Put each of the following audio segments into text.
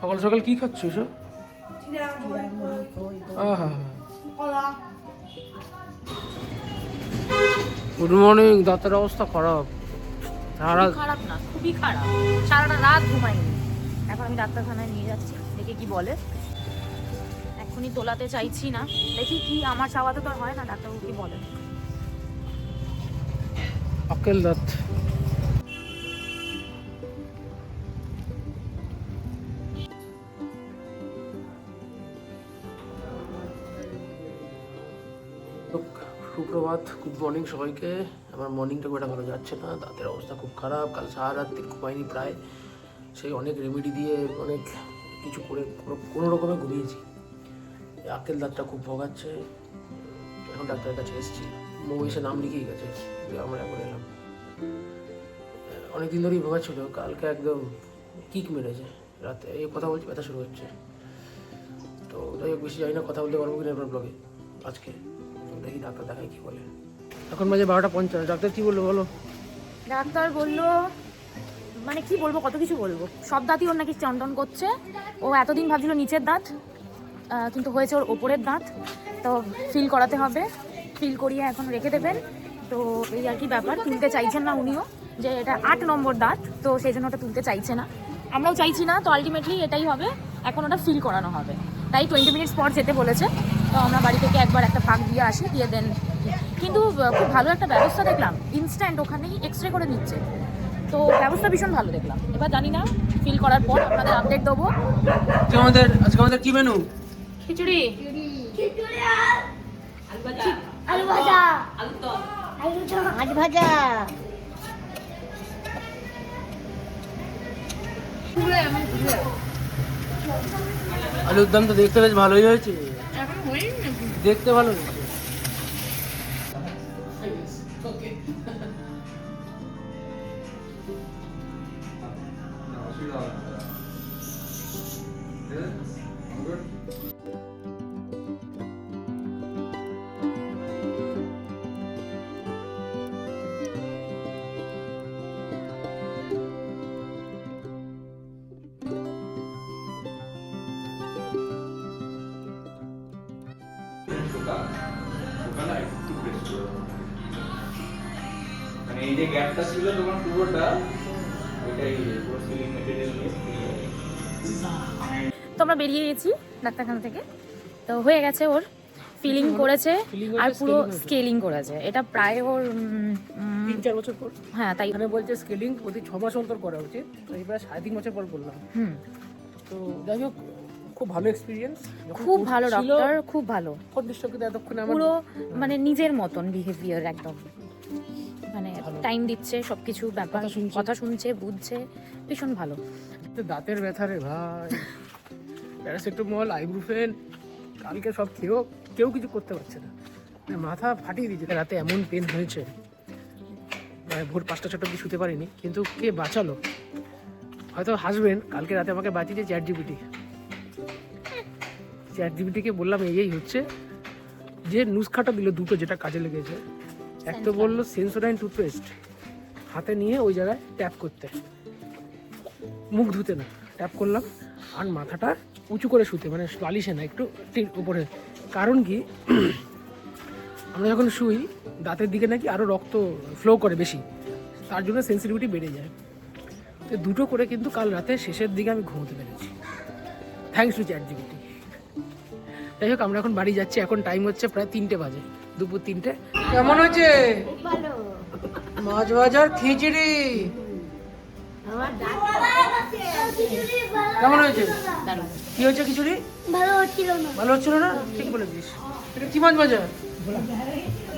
সকাল সকাল কি খাচ্ছ এসব? গুড মর্নিং দাঁতের অবস্থা খারাপ। সারা খারাপ না খুবই খারাপ। সারাটা রাত ঘুমাইনি। এখন আমি ডাক্তারখানায় নিয়ে যাচ্ছি দেখে কি বলে। এখনই তোলাতে চাইছি না। দেখি কি আমার চাওয়াতে তো হয় না ডাক্তারবাবু কি বলে। আকেল দাঁত। সুপ্রভাত গুড মর্নিং সবাইকে। আমার মর্নিংটা খুব ভালো যাচ্ছে না, দাঁতের অবস্থা খুব খারাপ, কাল সারা রাত ঘুমাইনি প্রায়। সেই অনেক রেমেডি দিয়ে অনেক কিছু করে, কোনো- রকমে ঘুমিয়েছি। আকেল দাঁতটা খুব ভোগাচ্ছে, এখন ডাক্তারের কাছে এসেছি। এসে নাম লিখেই গেছে আমরা এখন এলাম। অনেকদিন ধরেই ভোগা ছিল, কালকে একদম কিক মেরেছে, রাতে এই কথা বলছি, ব্যথা শুরু হচ্ছে। তো যাই হোক, বেশি জানি না, কথা বলতে পারব কিনা এবার ব্লগে আজকে। দেখি ডাক্তার দেখাই কি বলে। এখন বাজে বারোটা পঞ্চাশ। ডাক্তার কি বলল বলো? ডাক্তার বলল মানে কি বলব কত কিছু বলব। সব দাঁতই ওর নাকি চন্দন করছে। ও এতদিন ভাবছিল নিচের দাঁত কিন্তু হয়েছে ওর ওপরের দাঁত। তো ফিল করাতে হবে। ফিল করিয়ে এখন রেখে দেবেন। তো এই আর কি ব্যাপার তুলতে চাইছেন না উনিও যে এটা আট নম্বর দাঁত তো সেই জন্য ওটা তুলতে চাইছে না। আমরাও চাইছি না তো আলটিমেটলি এটাই হবে। এখন ওটা ফিল করানো হবে। তাই টোয়েন্টি মিনিটস পর যেতে বলেছে। তো আমরা বাড়ি থেকে একবার একটা ফাঁক দিয়ে আসি দিয়ে দেন কিন্তু খুব ভালো একটা ব্যবস্থা দেখলাম। ইনস্ট্যান্ট ওখানেই এক্স রে করে নিচ্ছে। তো ব্যবস্থা ভীষণ ভালো দেখলাম। এবার জানি না ফিল করার পর আপনাদের আপডেট দেবো। আমাদের আজকে আমাদের কি মেনু খিচুড়ি। আলু ভাজা আলু চপ মাছ ভাজা আলুর দাম তো দেখতে বেশ ভালোই হয়েছে। দেখতে ভালো হয়েছে এই যে গ্যাপটা ছিল তোমার পুরোটা। ওইটাই পুরো সিলিং মেটেরিয়াল তো আমরা বেরিয়ে গেছি ডাক্তারখানা থেকে। তো হয়ে গেছে ওর ফিলিং করেছে আর পুরো স্কেলিং করেছে। এটা প্রায় ওর তিন চার বছর পর। হ্যাঁ তাই। এখানে বলছে স্কেলিং প্রতি ছ মাস অন্তর করা উচিত। তো এই সাড়ে তিন বছর পর করলাম। হুম। তো যাই হোক খুব ভালো এক্সপিরিয়েন্স খুব ভালো ডক্টর খুব ভালো। কিন্তু আমার পুরো মানে নিজের মতন বিহেভিয়ার একদম। মানে টাইম দিচ্ছে সবকিছু ব্যাপার কথা শুনছে। কথা শুনছে বুঝছে ভীষণ ভালো। দাঁতের ব্যথা রে ভাই। প্যারাসিটামল আইব্রুফেন কালকে সব খেয়েও কেউ কিছু করতে পারছে না। মানে মাথা ফাটিয়ে দিয়েছে। রাতে এমন পেন হয়েছে। মানে ভোর পাঁচটা ছটা অব্দি শুতে পারিনি কিন্তু কে বাঁচালো? হয়তো হাসবেন কালকে রাতে আমাকে বাঁচিয়েছে চ্যাট জিবিটি চ্যাট জিবিটিকে বললাম এই হচ্ছে। যে নুসখাটা দিল দুটো যেটা কাজে লেগেছে। এক তো বলল সেন্সোডাইন টুথপেস্ট হাতে নিয়ে ওই জায়গায় ট্যাপ করতে। মুখ ধুতে না। ট্যাপ করলাম। আর মাথাটা উঁচু করে শুতে মানে বালিশে না একটু উপরে। কারণ কি? আমরা যখন শুই দাঁতের দিকে নাকি আরও রক্ত ফ্লো করে বেশি। তার জন্য সেন্সিটিভিটি বেড়ে যায়। তো দুটো করে কিন্তু কাল রাতে শেষের দিকে আমি ঘুমোতে পেরেছি। থ্যাংকস টু চ্যাট জিবিটি যাই হোক আমরা এখন বাড়ি যাচ্ছি। এখন টাইম হচ্ছে প্রায় তিনটে বাজে। দুপুর তিনটে। কেমন হয়েছে? মাছ ভাজার খিচড়ি। কেমন হয়েছে? কি হয়েছে খিচুড়ি? ভালো হচ্ছিল না। ভালো হচ্ছিল না? ঠিক বলেছিস। এটা কি মাছ ভাজা?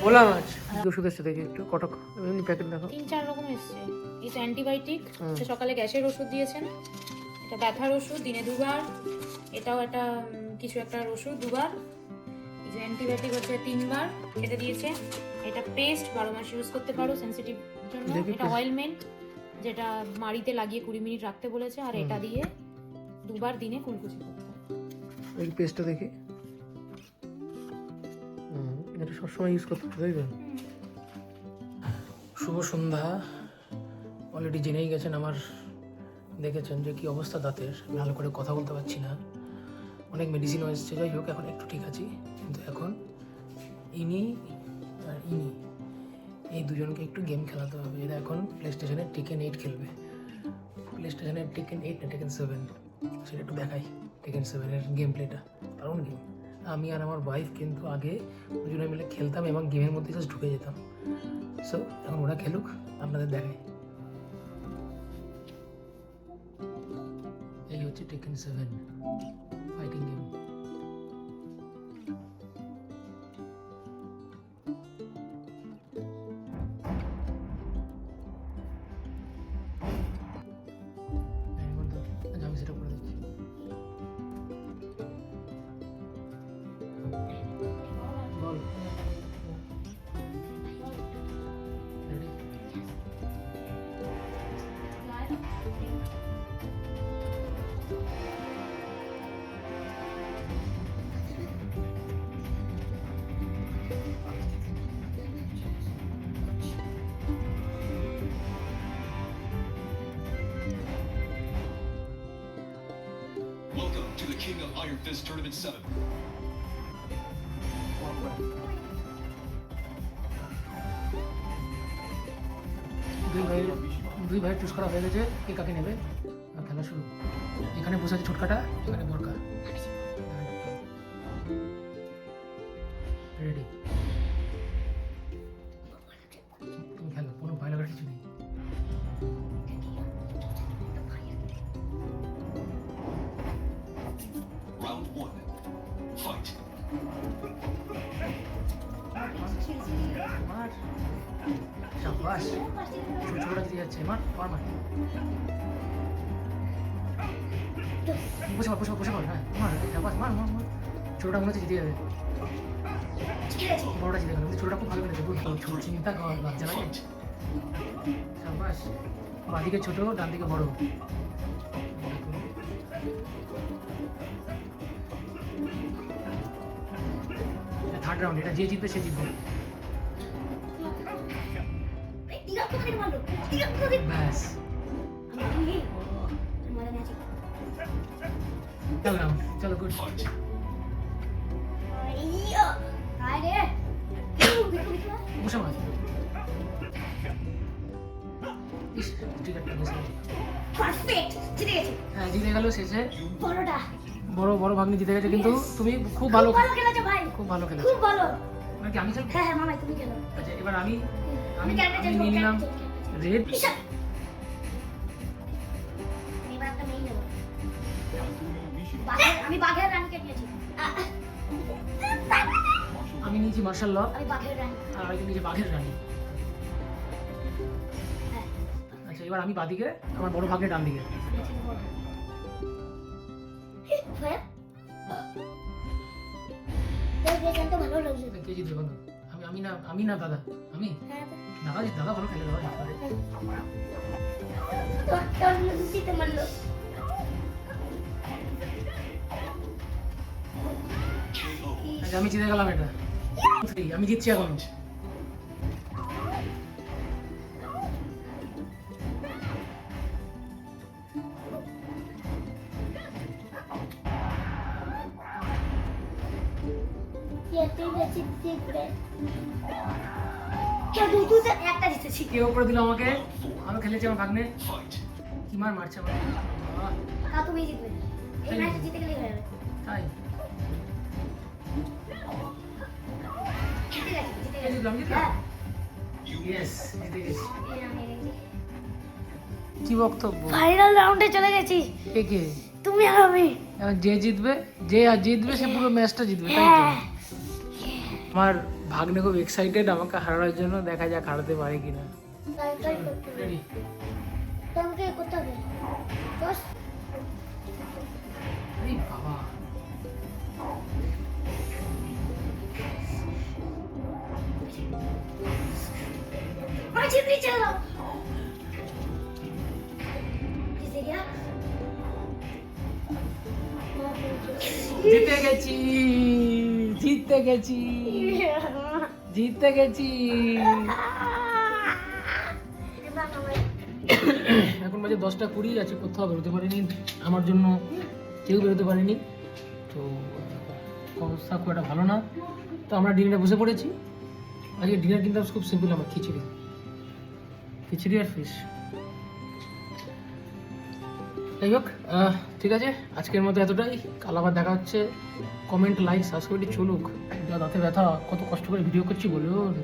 ভোলা মাছ। ওষুধ এসছে দেখি একটু কটক এমনি প্যাকেট দেখো। তিন চার রকম এসছে। এটা অ্যান্টিবায়োটিক। সকালে গ্যাসের ওষুধ দিয়েছেন। এটা ব্যথার ওষুধ দিনে দুবার। এটাও একটা কিছু একটা ওষুধ দুবার। এই যে অ্যান্টিবায়োটিক হচ্ছে তিনবার খেতে দিয়েছে। এটা পেস্ট বারো মাস ইউজ করতে পারো সেন্সিটিভ জন্য। এটা অয়েলমেন্ট যেটা মাড়িতে লাগিয়ে কুড়ি মিনিট রাখতে বলেছে আর এটা দিয়ে দুবার দিনে কুলকুচি করতে এই পেস্টটা দেখি। হুম, এটা সবসময় ইউজ করতে হবে তাই শুভ সন্ধ্যা। অলরেডি জেনেই গেছেন আমার দেখেছেন যে কি অবস্থা দাঁতের। ভালো করে কথা বলতে পারছি না। অনেক মেডিসিনও এসছে। যাই হোক, এখন একটু ঠিক আছি। কিন্তু এখন ইনি আর ইনি, এই দুজনকে একটু গেম খেলাতে হবে। এরা এখন প্লে স্টেশনে টেকেন এইট খেলবে। প্লে স্টেশনের টেকেন এইট না টেকেন সেভেন সেটা একটু দেখাই। টেকেন সেভেনের গেম প্লেটা দারুণ গেম আমি আর আমার ওয়াইফ কিন্তু আগে দুজনে মিলে খেলতাম এবং গেমের মধ্যে জাস্ট ঢুকে যেতাম। সো এখন ওরা খেলুক, আপনাদের দেখাই। এই হচ্ছে Tekken seven fighting game Of Fist Tournament 7. দুই ভাই দুই ভাইয়ের চুজ করা হয়ে গেছে কে কাকে নেবে? খেলা শুরু। এখানে বসে আছে ছোটকাটা, এখানে বরকা। Round 1. Fight. ছোটটা যাচ্ছে মনে হচ্ছে জিতে যাবে বড়টা জিতে গেল ছোটটা খুব ভালো খেলেছে ছোট চিন্তা কর বাচ্চা লাগে সাবাস বাদিকে ছোট ডান দিকে বড় থার্ড রাউন্ড এটা যে জিতবে সে জিতবে। ব্যাস। চলো চলো গুড বসে হ্যাঁ জিতে গেল শেষে। বড়টা। বড় বড় ভাগ্নি জিতে গেছে কিন্তু তুমি খুব ভালো খেলেছো ভাই। খুব ভালো খেলেছো। খুব ভালো। নাকি আমি খেলব? হ্যাঁ হ্যাঁ মামাই তুমি খেলো। আচ্ছা এবার আমি আমি আমি ক্যারেক্টার চেঞ্জ নিয়ে নিলাম রেড এবার একটা মেয়ে নেব। বাঘের আমি বাঘের রানীকে নিয়েছি? আমি নিয়েছি মার্শাল ল আমি বাঘের রানী। আর আরেকজন নিয়েছে বাঘের রানী। হ্যাঁ। আচ্ছা এবার আমি বাদিকে আমার বড় ভাগের ডান দিকে হ্যাঁ? আমি আমি না আমি না দাদা আমি? হ্যাঁ দাদা। দাদা ভালো খেলে দাদা. আচ্ছা আমি জিতে গেলাম এটা। আমি জিতছি এখন। একটা জিতেছি কে দিল আমাকে। আমি খেলেছি আমার ভাগ্নে। কি মার মারছে আমার তা তুমি জিতবে। এই ম্যাচ জিতে গেলেই হয়ে যাবে। তাই? জিতে গেছি জিতে গেছি। জিতলাম জিতলাম? হ্যাঁ। ইয়েস জিতে গেছি। কি বক্তব্য? ফাইনাল রাউন্ডে চলে গেছি। কে কে? তুমি আর আমি। যে জিতবে যে জিতবে সে পুরো ম্যাচটা জিতবে তাই তো? হ্যাঁ। আমার ভাগ্নে খুব এক্সাইটেড আমাকে হারানোর জন্য দেখা যাক হারাতে পারে কিনা। জিতে গেছি। জিততে গেছি। জিততে গেছি। এখন বাজে দশটা কুড়ি আছে, কোথাও বেরোতে পারিনি। আমার জন্য কেউ বেরোতে পারেনি। তো, অবস্থা খুব একটা ভালো না। তো আমরা ডিনারে বসে পড়েছি। আজকে ডিনার কিন্তু খুব সিম্পল আমার খিচুড়ি। খিচুড়ি আর ফিশ যাই হোক আহ, ঠিক আছে আজকের মতো এতটাই। কাল আবার দেখা হচ্ছে। কমেন্ট লাইক সাবস্ক্রাইব চলুক। যা দাঁতে ব্যথা কত কষ্ট করে ভিডিও করছি বলুন।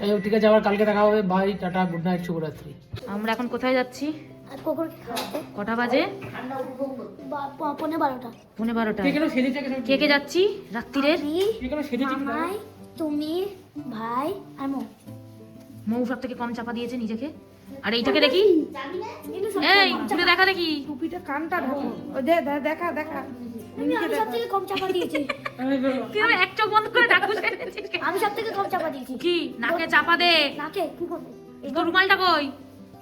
যাই হোক ঠিক আছে আবার কালকে দেখা হবে। বাই টাটা গুড নাইট শুভরাত্রি। আমরা এখন কোথায় যাচ্ছি? কটা বাজে? বা- প- বারোটা। পৌনে বারোটা। কে কে কে যাচ্ছি? রাত্রিরের? তুমি ভাই আর মো। মৌ সব থেকে কম চাপা দিয়েছে নিজেকে? আর এইটাকে দেখি? এই ঘুরে দেখা দেখি। টুপিটা কানটা ঢাকো। ওই দে দে- দেখা দেখা। আমি আমি কম চাপা দিয়েছি। তুই আমার এক চোখ বন্ধ করে আমি সব থেকে কম চাপা দিয়েছি। কি? নাকে চাপা দে। নাকে? কি করব? তোর রুমালটা কই?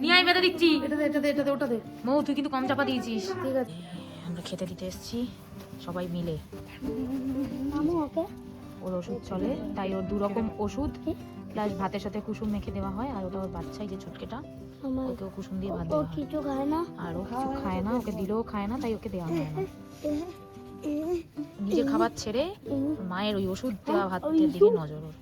নিয়ে আই বেঁধে দিচ্ছি। এটা দে এটা দে এটা দে ওটা দে। মৌ তুই কিন্তু কম চাপা দিয়েছিস। ঠিক আছে। আমরা খেতে দিতে এসেছি সবাই মিলে। মামু ওকে? ওর ওষুধ চলে তাই ওর দু রকম ওষুধ। প্লাস ভাতের সাথে কুসুম মেখে দেওয়া হয় আর ওটা ওর বাচ্চাই যে ছোটকেটা ওকে ওকেও কুসুম দিয়ে ভাত দেওয়া কিছু খায় না। আর ও কিছু খায় না ওকে দিলেও খায় না তাই ওকে দেওয়া হয় না। নিজে খাবার ছেড়ে মায়ের ওই ওষুধ দেওয়া ভাতের দিকে নজর ওর।